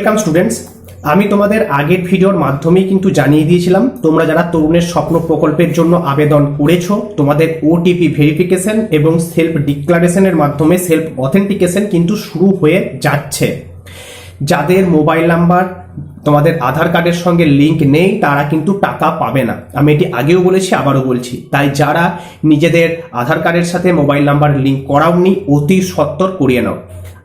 Welcome students আমি তোমাদের আগের ভিডিওর মাধ্যমেই কিন্তু জানিয়ে দিয়েছিলাম, তোমরা যারা তরুণের স্বপ্ন প্রকল্পের জন্য আবেদন করেছ, তোমাদের ওটিপি ভেরিফিকেশন এবং সেলফ ডিক্লারেশনের মাধ্যমে সেলফ অথেন্টিকেশন কিন্তু শুরু হয়ে যাচ্ছে। যাদের মোবাইল নাম্বার তোমাদের আধার কার্ডের সঙ্গে লিংক নেই, তারা কিন্তু টাকা পাবে না। আমি এটি আগেও বলেছি, আবারও বলছি। তাই যারা নিজেদের আধার কার্ডের সাথে মোবাইল নাম্বার লিংক করাওনি, অতি সত্বর করিয়ে নাও।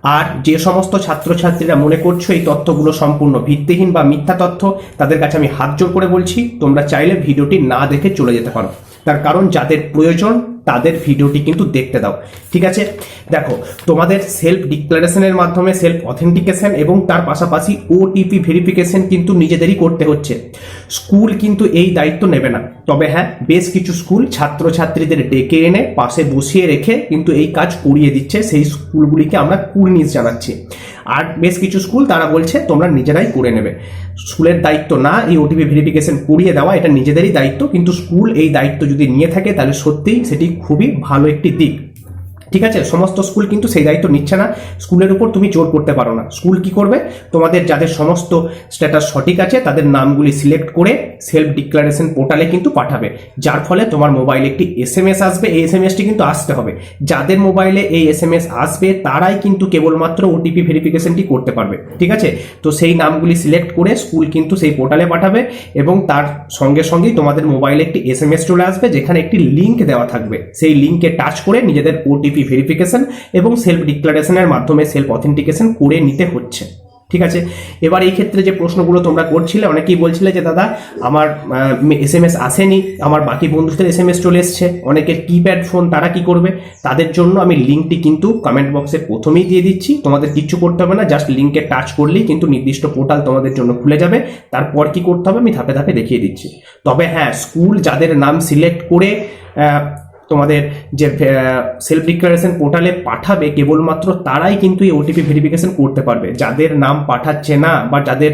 আর যে সমস্ত ছাত্রছাত্রীরা মনে করছ এই তথ্যগুলো সম্পূর্ণ ভিত্তিহীন বা মিথ্যা তথ্য, তাদের কাছে আমি হাত জোর করে বলছি, তোমরা চাইলে ভিডিওটি না দেখে চলে যেতে পারো। তার কারণ, যাদের প্রয়োজন তাদের ভিডিওটি কিন্তু দেখতে দাও। ঠিক আছে? দেখো, তোমাদের সেলফ ডিক্লারেশনের মাধ্যমে সেলফ অথেন্টিকেশন এবং তার পাশাপাশি ওটিপি ভেরিফিকেশন কিন্তু নিজেদেরই করতে হচ্ছে। স্কুল কিন্তু এই দায়িত্ব নেবে না। তবে হ্যাঁ বেশ কিছু স্কুল ছাত্রছাত্রীদের ডেকে এনে পাশে বসিয়ে রেখে কিন্তু এই কাজ করিয়ে দিচ্ছে। সেই স্কুলগুলিকে আমরা কুর্নিশ জানাচ্ছি। আর বেশ কিছু স্কুল তারা বলছে তোমরা নিজেরাই করে নেবে। স্কুলের দায়িত্ব না, এই ওটিপি ভেরিফিকেশন করিয়ে দেওয়া, এটা নিজেদেরই দায়িত্ব, কিন্তু স্কুল এই দায়িত্ব যদি নিয়ে থাকে, তাহলে সত্যিই সেটি খুবই ভালো একটি দিক। ঠিক আছে? সমস্ত স্কুল কিন্তু সেই দায়িত্ব নিচ্ছে না। স্কুলের উপর তুমি জোর করতে পারো না। স্কুল কি করবে? তোমাদের যাদের সমস্ত স্ট্যাটাস সঠিক আছে, তাদের নামগুলি সিলেক্ট করে সেলফ ডিক্লারেশন পোর্টালে কিন্তু পাঠাবে। যার ফলে তোমার মোবাইলে একটি এস এম এস আসবে। এই এস এম এসটি কিন্তু আসতে হবে। যাদের মোবাইলে এই এস এম এস আসবে, তারাই কিন্তু কেবলমাত্র ওটিপি ভেরিফিকেশনটি করতে পারবে। ঠিক আছে? তো সেই নামগুলি সিলেক্ট করে স্কুল কিন্তু সেই পোর্টালে পাঠাবে এবং তার সঙ্গে সঙ্গেই তোমাদের মোবাইলে একটি এস এম এস চলে আসবে, যেখানে একটি লিঙ্ক দেওয়া থাকবে। সেই লিঙ্কে টাচ করে নিজেদের ওটিপি ভেরিফিকেশন এবং সেলফ ডিক্লারেশনের মাধ্যমে সেলফ অথেন্টিকেশন করে নিতে হচ্ছে। ঠিক আছে? এবার এই ক্ষেত্রে যে প্রশ্নগুলো তোমরা করছিলে, অনেকেই বলছিলে যে, দাদা, আমার এস এম এস আসেনি, আমার বাকি বন্ধুদের এস এম এস চলে এসছে, অনেকের কিপ্যাড ফোন তারা কি করবে? তাদের জন্য আমি লিঙ্কটি কিন্তু কমেন্ট বক্সে প্রথমেই দিয়ে দিচ্ছি। তোমাদের কিচ্ছু করতে হবে না জাস্ট লিঙ্কে টাচ করলেই কিন্তু নির্দিষ্ট পোর্টাল তোমাদের জন্য খুলে যাবে। তারপর কি করতে হবে আমি ধাপে ধাপে দেখিয়ে দিচ্ছি। তবে হ্যাঁ স্কুল যাদের নাম সিলেক্ট করে তোমাদের যে সেলফ ডিক্লারেশন পোর্টালে পাঠাবে, কেবলমাত্র তারাই কিন্তু এই ওটিপি ভেরিফিকেশন করতে পারবে। যাদের নাম পাঠাচ্ছে না বা যাদের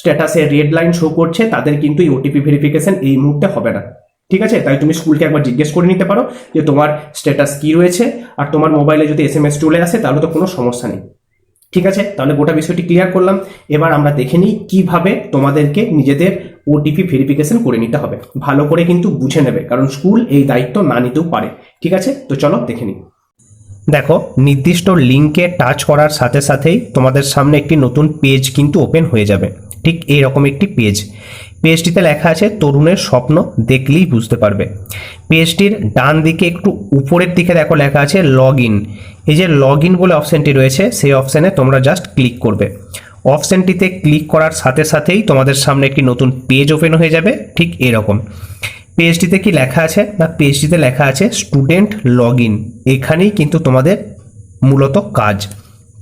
স্ট্যাটাসে রেড লাইন শো করছে, তাদের কিন্তু এই ওটিপি ভেরিফিকেশন এই মুহূর্তে হবে না। ঠিক আছে? তাই তুমি স্কুলকে একবার জিজ্ঞেস করে নিতে পারো যে তোমার স্ট্যাটাস কি রয়েছে? আর তোমার মোবাইলে যদি এস এম এস চলে আসে, তাহলে তো কোনো সমস্যা নেই। ঠিক আছে? তাহলে গোটা বিষয়টি ক্লিয়ার করলাম। এবার আমরা দেখে নিই কীভাবে তোমাদেরকে নিজেদের ওটিপি ভেরিফিকেশন করে নিতে হবে। ভালো করে কিন্তু বুঝে নেবে, কারণ স্কুল এই দায়িত্ব না নিতেও পারে। ঠিক আছে? তো চলো দেখে নিই। দেখো, নির্দিষ্ট লিঙ্কে টাচ করার সাথে সাথেই তোমাদের সামনে একটি নতুন পেজ কিন্তু ওপেন হয়ে যাবে। ঠিক এইরকম একটি পেজ পেজটিতে লেখা আছে, তরুণের স্বপ্ন দেখলেই বুঝতে পারবে। পেজটির ডান দিকে একটু উপরের দিকে দেখো লেখা আছে লগ ইন এই যে লগ ইন বলে অপশানটি রয়েছে, সেই অপশানে তোমরা জাস্ট ক্লিক করবে। অপশানটিতে ক্লিক করার সাথে সাথেই তোমাদের সামনে একটি নতুন পেজ ওপেন হয়ে যাবে, ঠিক এরকম। পেজটিতে কি লেখা আছে? না পেজটিতে লেখা আছে স্টুডেন্ট লগ ইন এখানেই কিন্তু তোমাদের মূলত কাজ।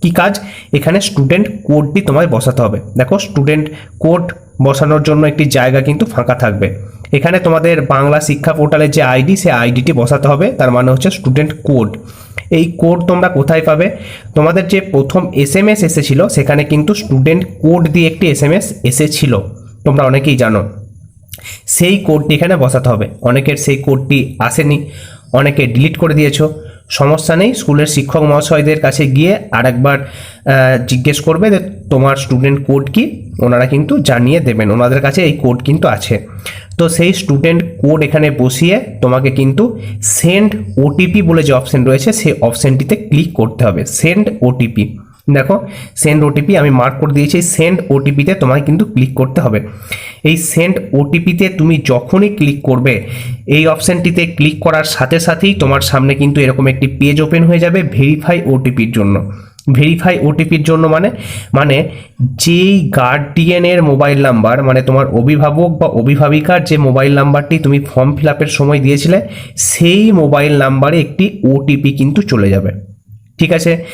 কি কাজ? এখানে স্টুডেন্ট কোডটি তোমায় বসাতে হবে। দেখো স্টুডেন্ট কোড বসানোর জন্য একটি জায়গা কিন্তু ফাঁকা থাকবে। এখানে তোমাদের বাংলা শিক্ষা পোর্টালের যে আইডি সেই আইডিটি বসাতে হবে। তার মানে হচ্ছে স্টুডেন্ট কোড এই কোড তোমরা কোথায় পাবে? তোমাদের যে প্রথম এস এম এস এসেছিল, সেখানে কিন্তু স্টুডেন্ট কোড দিয়ে একটি এস এম এস এসেছিল। তোমরা অনেকেই জানো। সেই কোডটি এখানে বসাতে হবে। অনেকের সেই কোডটি আসেনি। অনেকে ডিলিট করে দিয়েছ। সমস্যা নেই, স্কুলের শিক্ষক মহাশয়দের কাছে গিয়ে আরেকবার জিজ্ঞেস করবে যে তোমার স্টুডেন্ট কোড কি? ওনারা কিন্তু জানিয়ে দেবেন। ওনাদের কাছে এই কোড কিন্তু আছে। তো সেই স্টুডেন্ট কোড এখানে বসিয়ে তোমাকে কিন্তু সেন্ড ওটিপি বলে যে অপশন রয়েছে, সেই অপশনটিতে ক্লিক করতে হবে। সেন্ড ওটিপি দেখো সেন্ড ওটিপি আমি মার্ক করে দিয়েছি সেন্ড ওটিপিতে তোমায় কিন্তু ক্লিক করতে হবে। এই সেন্ড ওটিপিতে তুমি যখনই ক্লিক করবে, এই অপশানটিতে ক্লিক করার সাথে সাথেই তোমার সামনে কিন্তু এরকম একটি পেজ ওপেন হয়ে যাবে ভেরিফাই ওটিপির জন্য। ভেরিফাই ওটিপির জন্য মানে মানে যেই গার্ডিয়ানের মোবাইল নাম্বার মানে তোমার অভিভাবক বা অভিভাবিকার যে মোবাইল নাম্বারটি তুমি ফর্ম ফিল আপের সময় দিয়েছিলে, সেই মোবাইল নাম্বারে একটি ওটিপি কিন্তু চলে যাবে। ঠিক আছে?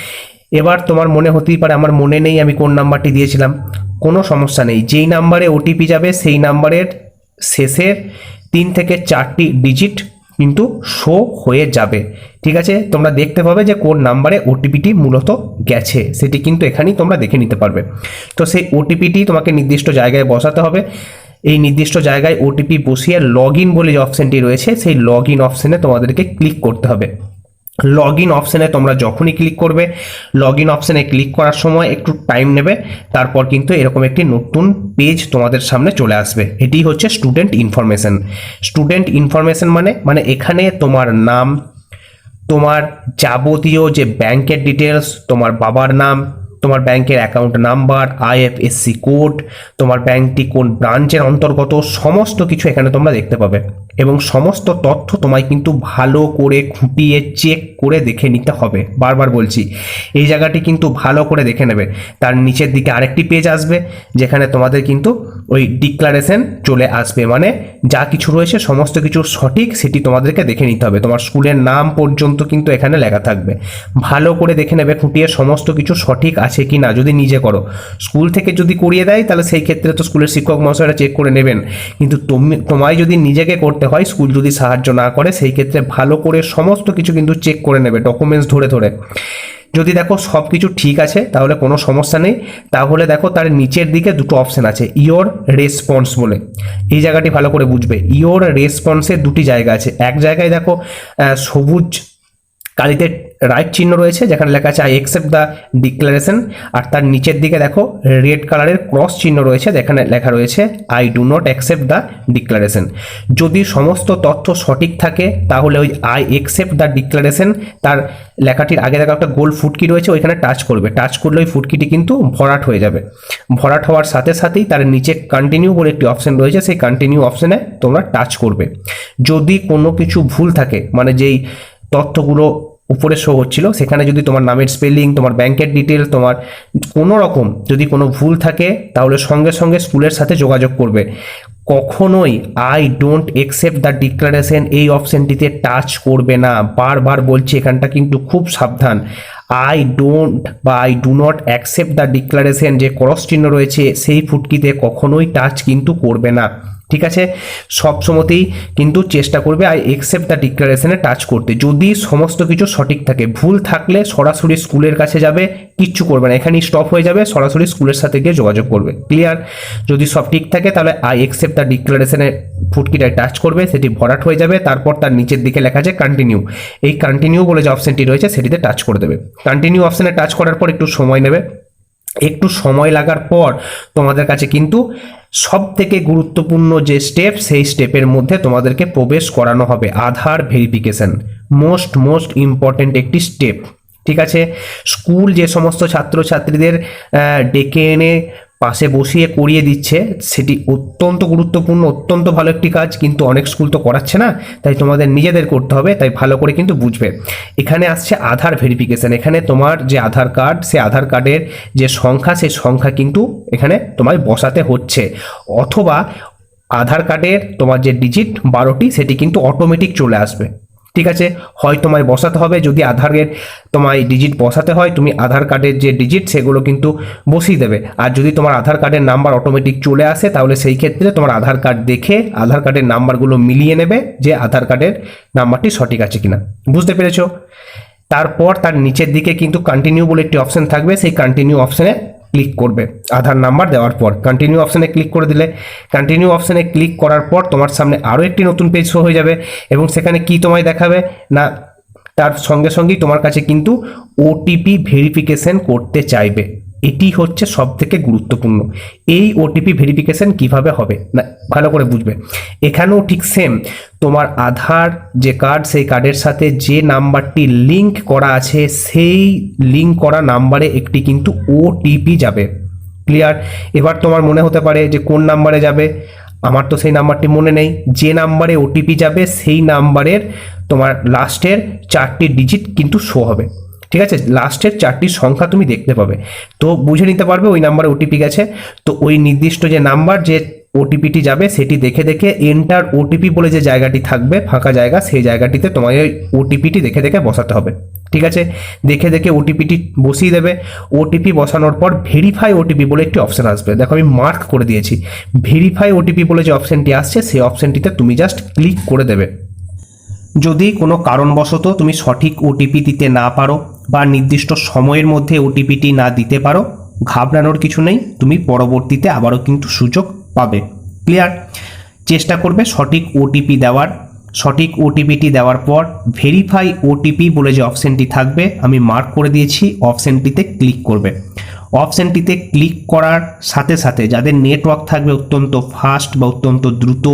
এবার তোমার মনে হতেই পারে, আমার মনে নেই আমি কোন নাম্বারটি দিয়েছিলাম। কোনো সমস্যা নেই। যেই নাম্বারে ওটিপি যাবে, সেই নাম্বারের শেষের তিন থেকে চারটি ডিজিট কিন্তু শো হয়ে যাবে। ঠিক আছে? তোমরা দেখতে পাবে যে কোন নাম্বারে ওটিপিটি মূলত গেছে। সেটি কিন্তু এখানেই তোমরা দেখে নিতে পারবে। তো সেই ওটিপিটি তোমাকে নির্দিষ্ট জায়গায় বসাতে হবে। এই নির্দিষ্ট জায়গায় ওটিপি বসিয়ে লগ ইন বলে যে অপশানটি রয়েছে, সেই লগ ইন অপশানে তোমাদেরকে ক্লিক করতে হবে। লগ ইন অপশানে তোমরা যখনই ক্লিক করবে লগ ইন অপশানে ক্লিক করার সময় একটু টাইম নেবে, তারপর কিন্তু এরকম একটি নতুন পেজ তোমাদের সামনে চলে আসবে। এটি হচ্ছে স্টুডেন্ট ইনফরমেশন স্টুডেন্ট ইনফরমেশন মানে মানে এখানে তোমার নাম, তোমার যাবতীয় যে ব্যাংকের ডিটেলস তোমার বাবার নাম, তোমার ব্যাংকের অ্যাকাউন্ট নাম্বার আইএফএসসি কোড তোমার ব্যাংকটি কোন ব্রাঞ্চের অন্তর্গত, সমস্ত কিছু এখানে তোমরা দেখতে পাবে। এবং সমস্ত তথ্য তোমায় কিন্তু ভালো করে খুঁটিয়ে চেক করে দেখে নিতে হবে। বারবার বলছি, এই জায়গাটি কিন্তু ভালো করে দেখে নেবে। তার নিচের দিকে আরেকটি পেজ আসবে, যেখানে তোমাদের কিন্তু ওই ডিক্লারেশন চলে আসবে। মানে যা কিছু রয়েছে, সমস্ত কিছু সঠিক সেটি তোমাদেরকে দেখে নিতে হবে। তোমার স্কুলের নাম পর্যন্ত কিন্তু এখানে লেখা থাকবে। ভালো করে দেখে নেবে, খুঁটিয়ে সমস্ত কিছু সঠিক আছে কি না যদি নিজে করো। স্কুল থেকে যদি করিয়ে দেয়, তাহলে সেই ক্ষেত্রে তো স্কুলের শিক্ষক মহাশয়রা চেক করে নেবেন। কিন্তু তুমি, তোমায় যদি নিজেকে করতে হয় স্কুল যদি সাহায্য না করে, সেই ক্ষেত্রে ভালো করে সমস্ত কিছু কিন্তু চেক করে নেবে ডকুমেন্টস ধরে ধরে। যদি দেখো সব কিছু ঠিক আছে, তাহলে কোনো সমস্যা নেই। তাহলে দেখো তার নিচের দিকে দুটো অপশান আছে ইওর রেসপন্স বলে। এই জায়গাটি ভালো করে বুঝবে। ইওর রেসপন্সের দুটি জায়গা আছে। এক জায়গায় দেখো সবুজ কালিতে রাইট চিহ্ন রয়েছে, যেখানে লেখা আছে আই একসেপ্ট দ্য ডিক্লারেশন আর তার নিচের দিকে দেখো রেড কালারের ক্রস চিহ্ন রয়েছে, যেখানে লেখা রয়েছে I do not accept the declaration যদি সমস্ত তথ্য সঠিক থাকে, তাহলে ওই আই একসেপ্ট দ্য ডিক্লারেশন তার লেখাটির আগে দেখা একটা গোল ফুটকি রয়েছে, ওইখানে টাচ করবে। টাচ করলে ওই ফুটকিটি কিন্তু ভরাট হয়ে যাবে। ভরাট হওয়ার সাথে সাথেই তার নিচে কন্টিনিউ বলে একটি অপশন রয়েছে, সেই কন্টিনিউ অপশনে তোমরা টাচ করবে। যদি কোনো কিছু ভুল থাকে মানে যেই তথ্যগুলো উপরে শো হচ্ছিল। সেখানে যদি তোমার নামের স্পেলিং তোমার ব্যাংকের ডিটেল তোমার কোনো রকম যদি কোনো ভুল থাকে, তাহলে সঙ্গে সঙ্গে স্কুলের সাথে যোগাযোগ করবে। কখনোই I don't accept the declaration এই অপশনটিতে টাচ করবে না। বারবার বলছি, এখানটা কিন্তু খুব সাবধান। আই ডোন্ট বা I do not accept the declaration যে ক্রস চিহ্ন রয়েছে, সেই ফুটকিতে কখনোই টাচ কিন্তু করবে না। ঠিক আছে? সব সময়তেই কিন্তু চেষ্টা করবে আই একসেপ্ট দ্য ডিক্লারেশনে টাচ করতে। যদি সমস্ত কিছু সঠিক থাকে, ভুল থাকলে সরাসরি স্কুলের কাছে যাবে, কিচ্ছু করবে না। এখানেই স্টপ হয়ে যাবে, সরাসরি স্কুলের সাথে গিয়ে যোগাযোগ করবে। ক্লিয়ার যদি সব ঠিক থাকে, তাহলে আই একসেপ্ট দ্য ডিক্লারেশনে ফুটকিটায় টাচ করবে, সেটি ভরাট হয়ে যাবে, তারপর তার নিচের দিকে লেখা আছে কন্টিনিউ এই কন্টিনিউ বলে যে অপশনটি রয়েছে, সেটিতে টাচ করে দেবে। কন্টিনিউ অপশানে টাচ করার পর একটু সময় নেবে। একটু সময় লাগার পর তোমাদের কাছে কিন্তু সব থেকে গুরুত্বপূর্ণ যে স্টেপ সেই স্টেপের মধ্যে তোমাদেরকে প্রবেশ করানো হবে, Aadhaar verification most most important একটি স্টেপ ঠিক আছে? স্কুল যে সমস্ত ছাত্রছাত্রীদের ডেকে এনে পাশে বসিয়ে করিয়ে দিচ্ছে। সেটি অত্যন্ত গুরুত্বপূর্ণ, অত্যন্ত ভালো একটি কাজ, কিন্তু অনেক স্কুল তো করাচ্ছে না, তাই তোমাদের নিজেদের করতে হবে, তাই ভালো করে কিন্তু বুঝবে। এখানে আসছে আধার ভেরিফিকেশন এখানে তোমার যে আধার কার্ড সে আধার কার্ডের যে সংখ্যা সেই সংখ্যা কিন্তু এখানে তোমায় বসাতে হচ্ছে। অথবা আধার কার্ডের তোমার যে ডিজিট বারোটি, সেটি কিন্তু অটোমেটিক চলে আসবে। ঠিক আছে? হয় তোমায় বসাতে হবে, যদি আধারের তোমায় ডিজিট বসাতে হয়, তুমি আধার কার্ডের যে ডিজিট সেগুলো কিন্তু বসিয়ে দেবে। আর যদি তোমার আধার কার্ডের নাম্বার অটোমেটিক চলে আসে, তাহলে সেই ক্ষেত্রে তোমার আধার কার্ড দেখে আধার কার্ডের নাম্বারগুলো মিলিয়ে নেবে যে আধার কার্ডের নাম্বারটি সঠিক আছে কিনা। বুঝতে পেরেছ? তারপর তার নিচের দিকে কিন্তু কন্টিনিউ বলে একটি অপশন থাকবে, সেই কন্টিনিউ অপশনে ক্লিক করবে। আধার নাম্বার দেওয়ার পর কন্টিনিউ অপশানে ক্লিক করে দিলে। কন্টিনিউ অপশানে ক্লিক করার পর তোমার সামনে আরও একটি নতুন পেজ শো হয়ে যাবে এবং সেখানে কি তোমায় দেখাবে না, তার সঙ্গে সঙ্গেই তোমার কাছে কিন্তু ওটিপি ভেরিফিকেশন করতে চাইবে। এটি হচ্ছে সব থেকে গুরুত্বপূর্ণ। এই ওটিপি ভেরিফিকেশন কীভাবে হবে? না, ভালো করে বুঝবে। এখানেও ঠিক সেম তোমার আধার, যে কার্ড সেই কার্ডের সাথে যে নাম্বারটি লিংক করা আছে, সেই লিংক করা নাম্বারে একটি কিন্তু ওটিপি যাবে। ক্লিয়ার এবার তোমার মনে হতে পারে যে কোন নাম্বারে যাবে? আমার তো সেই নাম্বারটি মনে নেই। যে নাম্বারে ওটিপি যাবে, সেই নাম্বারের তোমার লাস্টের চারটি ডিজিট কিন্তু শো হবে। ঠিক আছে? লাস্টের চারটি সংখ্যা তুমি দেখতে পাবে। তো বুঝে নিতে পারবে, ওই নাম্বারে ওটিপি গেছে। তো ওই নির্দিষ্ট যে নাম্বার যে ওটিপিটি যাবে, সেটি দেখে দেখে এন্টার ওটিপি বলে যে জায়গাটি থাকবে, ফাঁকা জায়গা, সেই জায়গাটিতে তোমায় ওই ওটিপিটি দেখে দেখে বসাতে হবে। ঠিক আছে? দেখে দেখে ওটিপিটি বসিয়ে দেবে। ওটিপি বসানোর পর ভেরিফাই ওটিপি বলে একটি অপশান আসবে। দেখো আমি মার্ক করে দিয়েছি। ভেরিফাই ওটিপি বলে যে অপশনটি আসছে, সেই অপশনটিতে তুমি জাস্ট ক্লিক করে দেবে। যদি কোনো কারণবশত তুমি সঠিক ওটিপি দিতে না পারো বা নির্দিষ্ট সময়ের মধ্যে ওটিপিটি না দিতে পারো, ঘাবড়ানোর কিছু নেই, তুমি পরবর্তীতে আবারও কিন্তু সুযোগ পাবে। ক্লিয়ার চেষ্টা করবে সঠিক ওটিপি দেওয়ার। সঠিক ওটিপিটি দেওয়ার পর ভেরিফাই ওটিপি বলে যে অপশানটি থাকবে, আমি মার্ক করে দিয়েছি অপশানটিতে ক্লিক করবে। অপশানটিতে ক্লিক করার সাথে সাথে যাদের নেটওয়ার্ক থাকবে অত্যন্ত ফাস্ট বা অত্যন্ত দ্রুত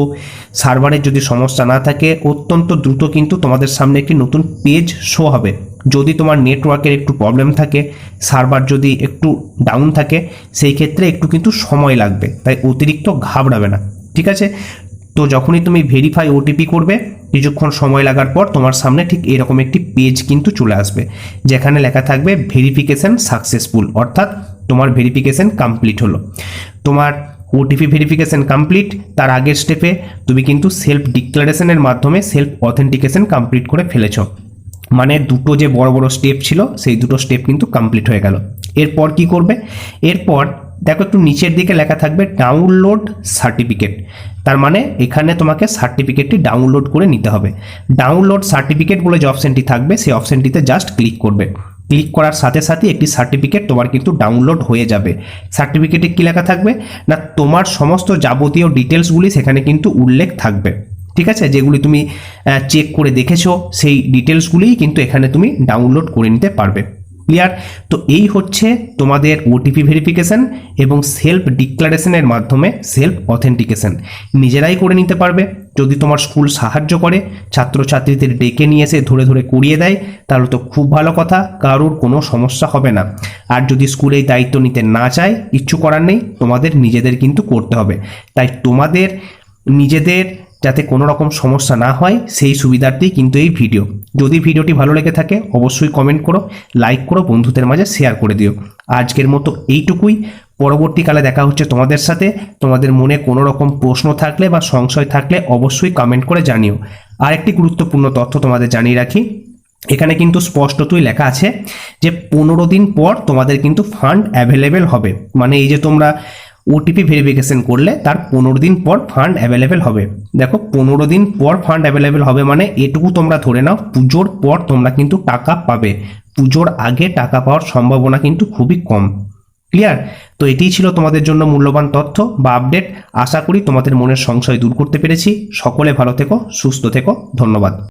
সার্ভারের যদি সমস্যা না থাকে, অত্যন্ত দ্রুত কিন্তু তোমাদের সামনে একটি নতুন পেজ শো হবে। যদি তোমার নেটওয়ার্কের একটু প্রবলেম থাকে, সার্ভার যদি একটু ডাউন থাকে, সেই ক্ষেত্রে একটু কিন্তু সময় লাগবে, তাই অতিরিক্ত ঘাবড়াবে না। ঠিক আছে? তো যখনই তুমি ভেরিফাই ওটিপি করবে কিছুক্ষণ সময় লাগার পর তোমার সামনে ঠিক এরকম একটি পেজ কিন্তু চলে আসবে, যেখানে লেখা থাকবে ভেরিফিকেশন সাকসেসফুল অর্থাৎ তোমার ভেরিফিকেশন কমপ্লিট হলো। তোমার ওটিপি ভেরিফিকেশন কমপ্লিট তার আগের স্টেপে তুমি কিন্তু সেলফ ডিক্লারেশনের মাধ্যমে সেলফ অথেন্টিকেশন কমপ্লিট করে ফেলেছ। মানে দুটো যে বড় বড় স্টেপ ছিল, সেই দুটো স্টেপ কিন্তু কমপ্লিট হয়ে গেল। এরপর কি করবে? এরপর দেখো একটু নিচের দিকে লেখা থাকবে ডাউনলোড সার্টিফিকেট তার মানে এখানে তোমাকে সার্টিফিকেটটি ডাউনলোড করে নিতে হবে। ডাউনলোড সার্টিফিকেট বলে যে অপশানটি থাকবে, সেই অপশানটিতে জাস্ট ক্লিক করবে। ক্লিক করার সাথে সাথে একটি সার্টিফিকেট তোমার কিন্তু ডাউনলোড হয়ে যাবে। সার্টিফিকেটে কী লেখা থাকবে? না, তোমার সমস্ত যাবতীয় ডিটেলসগুলি সেখানে কিন্তু উল্লেখ থাকবে। ঠিক আছে? যেগুলি তুমি চেক করে দেখেছ, সেই ডিটেলসগুলিই কিন্তু এখানে তুমি ডাউনলোড করে নিতে পারবে। ক্লিয়ার তো এই হচ্ছে তোমাদের ওটিপি ভেরিফিকেশন এবং সেলফ ডিক্লারেশনের মাধ্যমে সেলফ অথেন্টিকেশন নিজেরাই করে নিতে পারবে। যদি তোমার স্কুল সাহায্য করে, ছাত্রছাত্রীদের ডেকে নিয়ে এসে ধরে ধরে করিয়ে দেয়, তাহলে তো খুব ভালো কথা, কারোর কোনো সমস্যা হবে না। আর যদি স্কুলে দায়িত্ব নিতে না চায় কিচ্ছু করার নেই, তোমাদের নিজেদের কিন্তু করতে হবে। তাই তোমাদের, নিজেদের যাতে কোনো রকম সমস্যা না হয়, সেই সুবিধার্থেই কিন্তু এই ভিডিও যদি ভিডিওটি ভালো লেগে থাকে, অবশ্যই কমেন্ট করো লাইক করো, বন্ধুদের মাঝে শেয়ার করে দিও। আজকের মতো এইটুকুই। পরবর্তীকালে দেখা হচ্ছে তোমাদের সাথে। তোমাদের মনে কোনো রকম প্রশ্ন থাকলে বা সংশয় থাকলে অবশ্যই কমেন্ট করে জানিও। আরেকটি গুরুত্বপূর্ণ তথ্য তোমাদের জানিয়ে রাখি। এখানে কিন্তু স্পষ্টতই লেখা আছে যে পনেরো দিন পর তোমাদের কিন্তু ফান্ড অ্যাভেলেবেল হবে। মানে এই যে তোমরা ওটিপি ভেরিফিকেশন করলে তার পনেরো দিন পর ফান্ড অ্যাভেলেবেল হবে। দেখো, পনেরো দিন পর ফান্ড অ্যাভেলেবেল হবে মানে এটুকু তোমরা ধরে নাও, পুজোর পর তোমরা কিন্তু টাকা পাবে। পুজোর আগে টাকা পাওয়ার সম্ভাবনা কিন্তু খুবই কম। ক্লিয়ার তো এটিই ছিল তোমাদের জন্য মূল্যবান তথ্য বা আপডেট আশা করি তোমাদের মনের সংশয় দূর করতে পেরেছি। সকলে ভালো থেকো, সুস্থ থেকো। ধন্যবাদ।